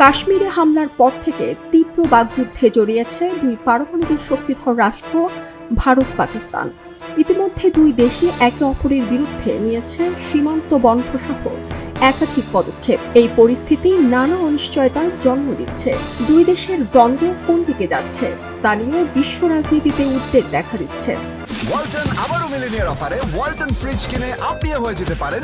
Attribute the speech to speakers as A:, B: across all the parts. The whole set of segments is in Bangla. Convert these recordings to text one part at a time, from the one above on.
A: কাশ্মীরে হামলার পর থেকে তীব্র বাগযুদ্ধে জড়িয়েছে দুই পারমাণবিক শক্তিধর রাষ্ট্র, ভারত, পাকিস্তান। ইতিমধ্যে দুই দেশই একে অপরের বিরুদ্ধে নিয়েছে সীমান্ত বন্ধ সহ একাধিক পদক্ষেপ। এই পরিস্থিতি নানা অনিশ্চয়তার জন্ম দিচ্ছে। দুই দেশের দ্বন্দ্ব কোন দিকে যাচ্ছে তা নিয়েও বিশ্ব রাজনীতিতে উদ্বেগ দেখা দিচ্ছে।
B: ওয়ালটন আবারও মিলিনিয়ার অফারে। ওয়ালটন ফ্রিজ কিনে আপনিও হয়ে যেতে পারেন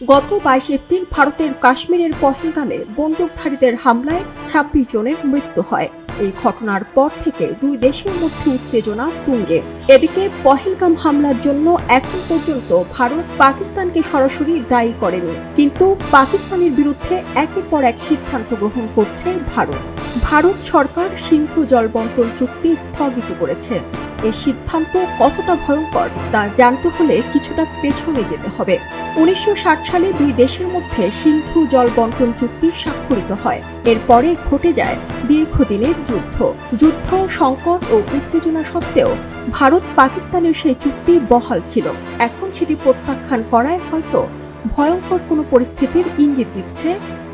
A: গত বাইশ এপ্রিল ভারতের কাশ্মীরের পহেলগামে বন্দুকধারীদের হামলায় ছাব্বিশ জনের মৃত্যু হয়। এই ঘটনার পর থেকে দুই দেশের মধ্যে উত্তেজনা তুঙ্গে। এদিকে পহেলগাম হামলার জন্য এখন পর্যন্ত ভারত পাকিস্তানকে সরাসরি দায়ী করেনি। কিন্তু পাকিস্তানের বিরুদ্ধে একের পর এক সিদ্ধান্ত গ্রহণ করছে ভারত। ভারত সরকার সিন্ধু জল বন্টন চুক্তি স্থগিত করেছে। এই সিদ্ধান্ত কতটা ভয়ঙ্কর তা জানতে হলে কিছুটা পেছনে যেতে হবে। উনিশশো ষাট সালে দুই দেশের মধ্যে সিন্ধু জল বন্টন চুক্তি স্বাক্ষরিত হয়। এরপরে ঘটে যায় দীর্ঘদিনের যুদ্ধ। যুদ্ধ, সংকট ও উত্তেজনা সত্ত্বেও ভারত পাকিস্তানের সেই চুক্তি বহাল ছিল। এখন সেটি প্রত্যাখ্যান করায় হয়তো ভয়ঙ্কর কোনো পরিস্থিতির ইঙ্গিত দিচ্ছে,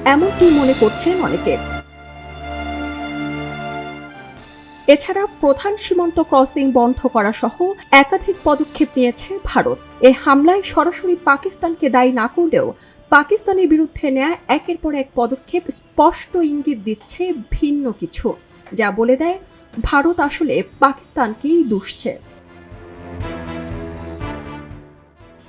A: এমনটি মনে করছেন অনেকে। এছাড়া প্রধান সীমান্ত ক্রসিং বন্ধ করা সহ একাধিক পদক্ষেপ নিয়েছে ভারত। এ হামলায় সরাসরি পাকিস্তানকে দায়ী না করলেও পাকিস্তানের বিরুদ্ধে নেয়া একের পর এক পদক্ষেপ স্পষ্ট ইঙ্গিত দিচ্ছে ভিন্ন কিছু, যা বলে দেয়, ভারত আসলে পাকিস্তানকেই দুষছে।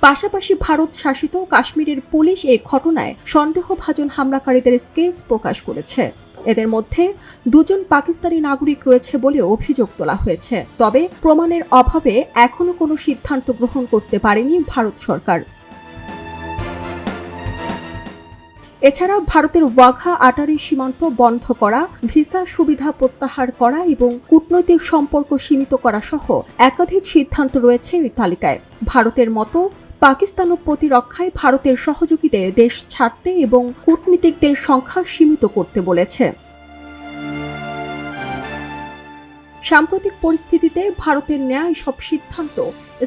A: পাশাপাশি ভারত শাসিত কাশ্মীরের পুলিশ এই ঘটনায় সন্দেহভাজন হামলাকারীদের স্কেচ প্রকাশ করেছে। এদের মধ্যে দুজন পাকিস্তানি নাগরিক রয়েছে বলে অভিযোগ তোলা হয়েছে। তবে প্রমাণের অভাবে এখনও কোনো সিদ্ধান্ত গ্রহণ করতে পারেনি ভারত সরকার। এছাড়া ভারতের ওয়াঘা আটারি সীমান্ত বন্ধ করা, ভিসা সুবিধা প্রত্যাহার করা এবং কূটনৈতিক সম্পর্ক সীমিত করা সহ একাধিক সিদ্ধান্ত রয়েছে এই তালিকায়। ভারতের মতো পাকিস্তানও প্রতিরক্ষায় ভারতের সহযোগীদের দেশ ছাড়তে এবং কূটনীতিকদের সংখ্যা সীমিত করতে বলেছে। সাম্প্রতিক পরিস্থিতিতে ভারতের ন্যায় সব সিদ্ধান্ত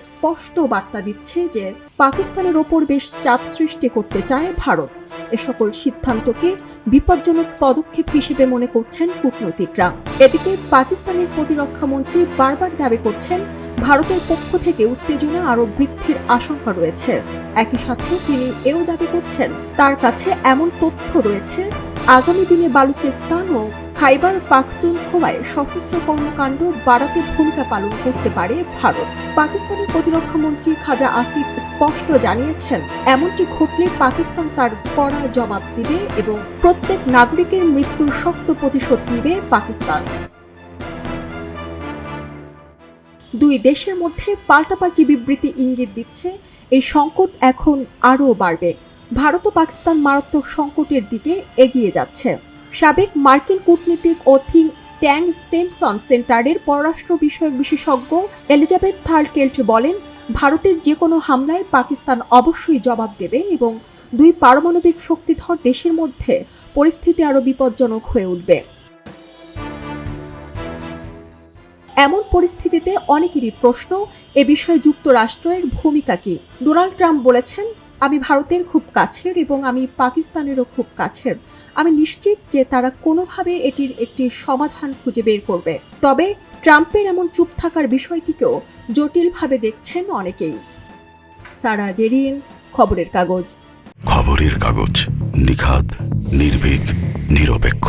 A: স্পষ্ট বার্তা দিচ্ছে যে পাকিস্তানের ওপর বেশ চাপ সৃষ্টি করতে চায় ভারত। এ সকল সিদ্ধান্তকে বিপজ্জনক পদক্ষেপ হিসেবে মনে করছেন কূটনৈতিকরা। এদিকে পাকিস্তানের প্রতিরক্ষা মন্ত্রী বারবার দাবি করছেন, ভারতের পক্ষ থেকে উত্তেজনা আরও বৃদ্ধির আশঙ্কা রয়েছে। একই সাথে তিনি এও দাবি করছেন, তার কাছে এমন তথ্য রয়েছে, আগামী দিনে বালুচিস্তান ও খাইবার পাখতুনখোয়ায় সশস্ত্র কর্মকাণ্ড বাড়াতে ভূমিকা পালন করতে পারে ভারত। পাকিস্তানের প্রতিরক্ষা মন্ত্রী খাজা আসিফ স্পষ্ট জানিয়েছেন, এমনটি ঘটলে পাকিস্তান তার কড়া জবাব দিবে এবং প্রত্যেক নাগরিকের মৃত্যুর শক্ত প্রতিশোধ নিবে পাকিস্তান। দুই দেশের মধ্যে পাল্টাপাল্টি বিবৃতি ইঙ্গিত দিচ্ছে, এই সংকট এখন আরও বাড়বে। ভারত ও পাকিস্তান মারাত্মক সংকটের দিকে এগিয়ে যাচ্ছে। সাবেক মার্কিন কূটনীতিক ও থিঙ্ক ট্যাং স্টেমসন সেন্টারের পররাষ্ট্র বিষয়ক বিশেষজ্ঞ এলিজাবেথ থার্ডকেল্ট বলেন, ভারতের যে কোনো হামলায় পাকিস্তান অবশ্যই জবাব দেবে এবং দুই পারমাণবিক শক্তিধর দেশের মধ্যে পরিস্থিতি আরও বিপজ্জনক হয়ে উঠবে। এমন পরিস্থিতিতে অনেকেরই প্রশ্ন, এ বিষয়ে যুক্তরাষ্ট্রের ভূমিকা কি? ডোনাল্ড ট্রাম্প বলেছেন আমি ভারতের খুব কাছের এবং আমি পাকিস্তানেরও খুব কাছের। আমি নিশ্চিত যে তারা কোনোভাবে এটির একটি সমাধান খুঁজে বের করবে। তবে ট্রাম্পের এমন চুপ থাকার বিষয়টিকেও জটিলভাবে দেখছেন অনেকেই। সারা জেরিন, খবরের কাগজ।
C: খবরের কাগজ, নিখাদ, নির্ভীক, নিরপেক্ষ।